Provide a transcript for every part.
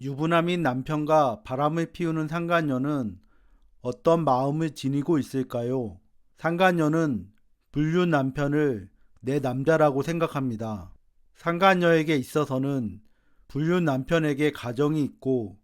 유부남인 남편과 바람을 피우는 상간녀는 어떤 마음을 지니고 있을까요? 상간녀는 불륜 남편을 내 남자라고 생각합니다. 상간녀에게 있어서는 불륜 남편에게 가정이 있고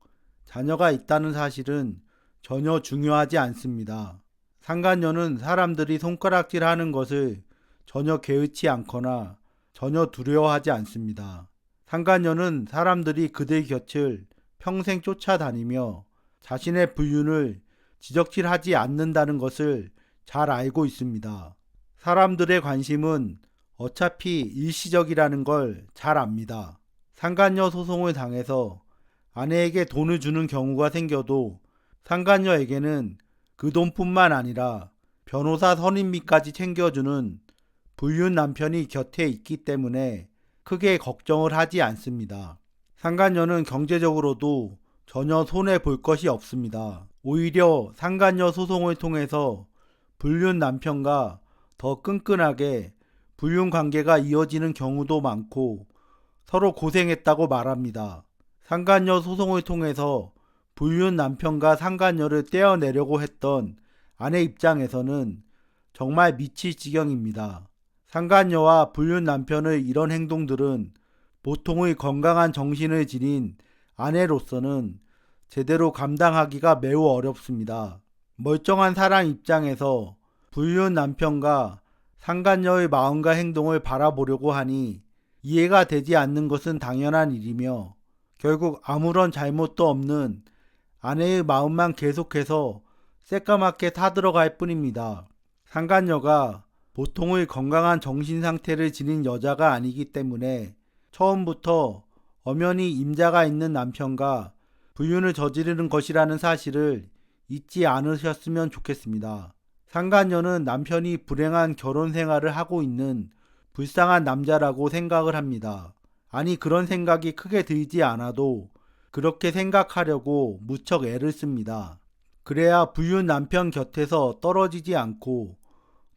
자녀가 있다는 사실은 전혀 중요하지 않습니다. 상간녀는 사람들이 손가락질 하는 것을 전혀 개의치 않거나 전혀 두려워하지 않습니다. 상간녀는 사람들이 그들 곁을 평생 쫓아다니며 자신의 불륜을 지적질하지 않는다는 것을 잘 알고 있습니다. 사람들의 관심은 어차피 일시적이라는 걸 잘 압니다. 상간녀 소송을 당해서 아내에게 돈을 주는 경우가 생겨도 상간녀에게는 그 돈뿐만 아니라 변호사 선임비까지 챙겨주는 불륜 남편이 곁에 있기 때문에 크게 걱정을 하지 않습니다. 상간녀는 경제적으로도 전혀 손해 볼 것이 없습니다. 오히려 상간녀 소송을 통해서 불륜 남편과 더 끈끈하게 불륜 관계가 이어지는 경우도 많고 서로 고생했다고 말합니다. 상간녀 소송을 통해서 불륜 남편과 상간녀를 떼어내려고 했던 아내 입장에서는 정말 미칠 지경입니다. 상간녀와 불륜 남편의 이런 행동들은 보통의 건강한 정신을 지닌 아내로서는 제대로 감당하기가 매우 어렵습니다. 멀쩡한 사람 입장에서 불륜 남편과 상간녀의 마음과 행동을 바라보려고 하니 이해가 되지 않는 것은 당연한 일이며 결국 아무런 잘못도 없는 아내의 마음만 계속해서 새까맣게 타들어갈 뿐입니다. 상간녀가 보통의 건강한 정신 상태를 지닌 여자가 아니기 때문에 처음부터 엄연히 임자가 있는 남편과 불륜을 저지르는 것이라는 사실을 잊지 않으셨으면 좋겠습니다. 상간녀는 남편이 불행한 결혼 생활을 하고 있는 불쌍한 남자라고 생각을 합니다. 아니 그런 생각이 크게 들지 않아도 그렇게 생각하려고 무척 애를 씁니다. 그래야 불륜 남편 곁에서 떨어지지 않고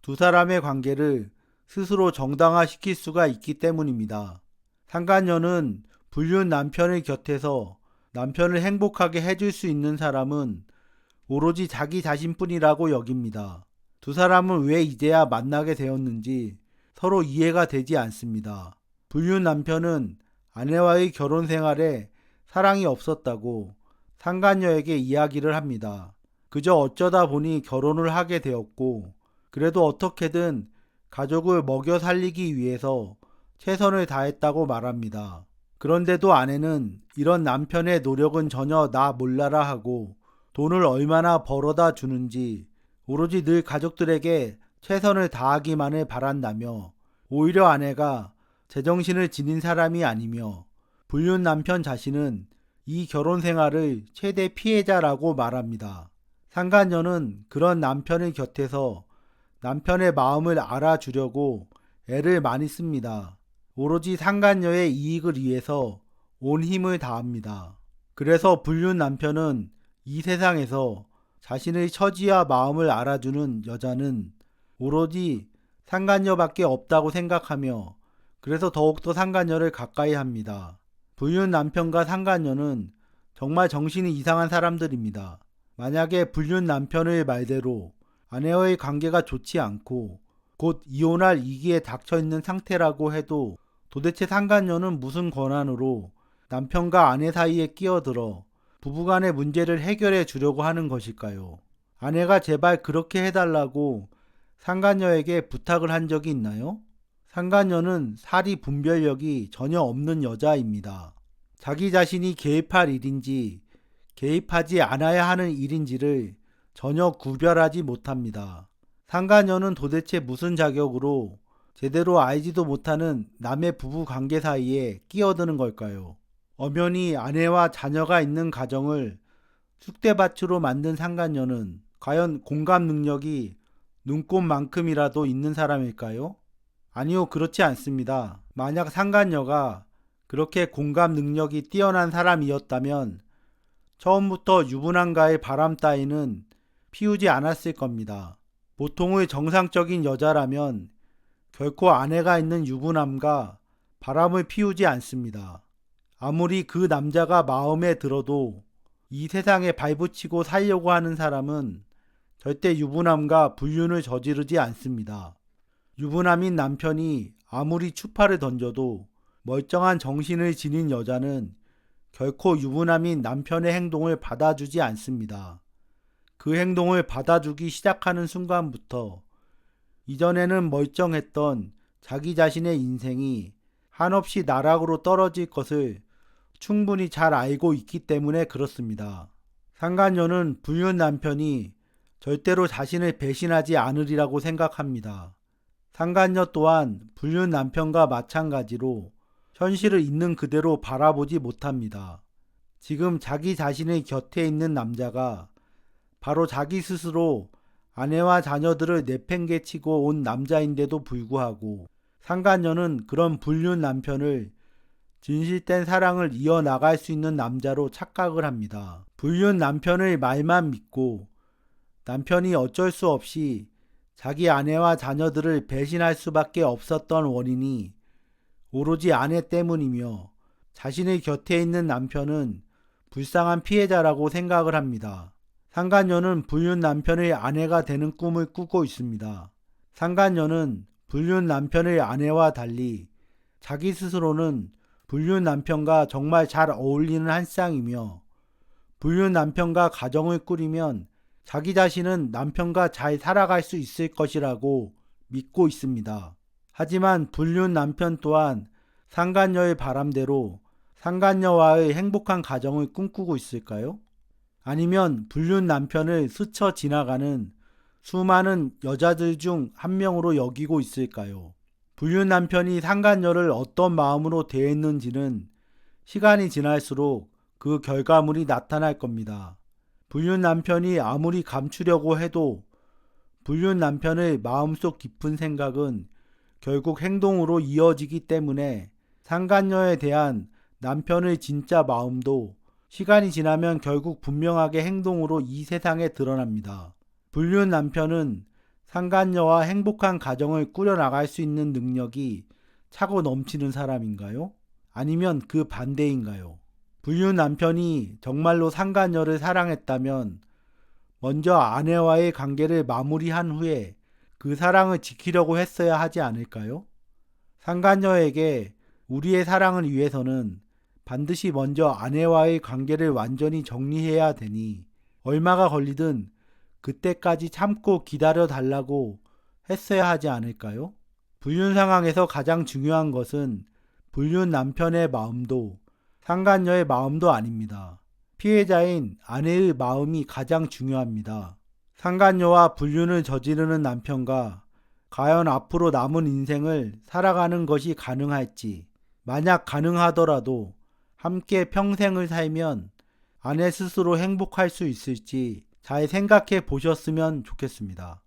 두 사람의 관계를 스스로 정당화시킬 수가 있기 때문입니다. 상간녀는 불륜 남편의 곁에서 남편을 행복하게 해줄 수 있는 사람은 오로지 자기 자신뿐이라고 여깁니다. 두 사람은 왜 이제야 만나게 되었는지 서로 이해가 되지 않습니다. 불륜 남편은 아내와의 결혼 생활에 사랑이 없었다고 상간녀에게 이야기를 합니다. 그저 어쩌다 보니 결혼을 하게 되었고, 그래도 어떻게든 가족을 먹여 살리기 위해서 최선을 다했다고 말합니다. 그런데도 아내는 이런 남편의 노력은 전혀 나 몰라라 하고 돈을 얼마나 벌어다 주는지 오로지 늘 가족들에게 최선을 다하기만을 바란다며 오히려 아내가 제정신을 지닌 사람이 아니며 불륜 남편 자신은 이 결혼 생활의 최대 피해자라고 말합니다. 상간녀는 그런 남편의 곁에서 남편의 마음을 알아주려고 애를 많이 씁니다. 오로지 상간녀의 이익을 위해서 온 힘을 다합니다. 그래서 불륜 남편은 이 세상에서 자신의 처지와 마음을 알아주는 여자는 오로지 상간녀밖에 없다고 생각하며 그래서 더욱더 상간녀를 가까이 합니다. 불륜 남편과 상간녀는 정말 정신이 이상한 사람들입니다. 만약에 불륜 남편의 말대로 아내와의 관계가 좋지 않고 곧 이혼할 위기에 닥쳐 있는 상태라고 해도 도대체 상간녀는 무슨 권한으로 남편과 아내 사이에 끼어들어 부부간의 문제를 해결해 주려고 하는 것일까요? 아내가 제발 그렇게 해달라고 상간녀에게 부탁을 한 적이 있나요? 상간녀는 사리 분별력이 전혀 없는 여자입니다. 자기 자신이 개입할 일인지 개입하지 않아야 하는 일인지를 전혀 구별하지 못합니다. 상간녀는 도대체 무슨 자격으로 제대로 알지도 못하는 남의 부부 관계 사이에 끼어드는 걸까요? 엄연히 아내와 자녀가 있는 가정을 쑥대밭으로 만든 상간녀는 과연 공감 능력이 눈꽃만큼이라도 있는 사람일까요? 아니요, 그렇지 않습니다. 만약 상간녀가 그렇게 공감 능력이 뛰어난 사람이었다면 처음부터 유부남과의 바람 따위는 피우지 않았을 겁니다. 보통의 정상적인 여자라면 결코 아내가 있는 유부남과 바람을 피우지 않습니다. 아무리 그 남자가 마음에 들어도 이 세상에 발붙이고 살려고 하는 사람은 절대 유부남과 불륜을 저지르지 않습니다. 유부남인 남편이 아무리 추파를 던져도 멀쩡한 정신을 지닌 여자는 결코 유부남인 남편의 행동을 받아주지 않습니다. 그 행동을 받아주기 시작하는 순간부터 이전에는 멀쩡했던 자기 자신의 인생이 한없이 나락으로 떨어질 것을 충분히 잘 알고 있기 때문에 그렇습니다. 상간녀는 불륜 남편이 절대로 자신을 배신하지 않으리라고 생각합니다. 상간녀 또한 불륜 남편과 마찬가지로 현실을 있는 그대로 바라보지 못합니다. 지금 자기 자신의 곁에 있는 남자가 바로 자기 스스로 아내와 자녀들을 내팽개치고 온 남자인데도 불구하고 상간녀는 그런 불륜 남편을 진실된 사랑을 이어나갈 수 있는 남자로 착각을 합니다. 불륜 남편의 말만 믿고 남편이 어쩔 수 없이 자기 아내와 자녀들을 배신할 수밖에 없었던 원인이 오로지 아내 때문이며 자신의 곁에 있는 남편은 불쌍한 피해자라고 생각을 합니다. 상간녀는 불륜 남편의 아내가 되는 꿈을 꾸고 있습니다. 상간녀는 불륜 남편의 아내와 달리 자기 스스로는 불륜 남편과 정말 잘 어울리는 한 쌍이며 불륜 남편과 가정을 꾸리면 자기 자신은 남편과 잘 살아갈 수 있을 것이라고 믿고 있습니다. 하지만 불륜 남편 또한 상간녀의 바람대로 상간녀와의 행복한 가정을 꿈꾸고 있을까요? 아니면 불륜 남편을 스쳐 지나가는 수많은 여자들 중 한 명으로 여기고 있을까요? 불륜 남편이 상간녀를 어떤 마음으로 대했는지는 시간이 지날수록 그 결과물이 나타날 겁니다. 불륜 남편이 아무리 감추려고 해도 불륜 남편의 마음속 깊은 생각은 결국 행동으로 이어지기 때문에 상간녀에 대한 남편의 진짜 마음도 시간이 지나면 결국 분명하게 행동으로 이 세상에 드러납니다. 불륜 남편은 상간녀와 행복한 가정을 꾸려나갈 수 있는 능력이 차고 넘치는 사람인가요? 아니면 그 반대인가요? 불륜 남편이 정말로 상간녀를 사랑했다면 먼저 아내와의 관계를 마무리한 후에 그 사랑을 지키려고 했어야 하지 않을까요? 상간녀에게 우리의 사랑을 위해서는 반드시 먼저 아내와의 관계를 완전히 정리해야 되니 얼마가 걸리든 그때까지 참고 기다려 달라고 했어야 하지 않을까요? 불륜 상황에서 가장 중요한 것은 불륜 남편의 마음도 상간녀의 마음도 아닙니다. 피해자인 아내의 마음이 가장 중요합니다. 상간녀와 불륜을 저지르는 남편과 과연 앞으로 남은 인생을 살아가는 것이 가능할지, 만약 가능하더라도 함께 평생을 살면 아내 스스로 행복할 수 있을지 잘 생각해 보셨으면 좋겠습니다.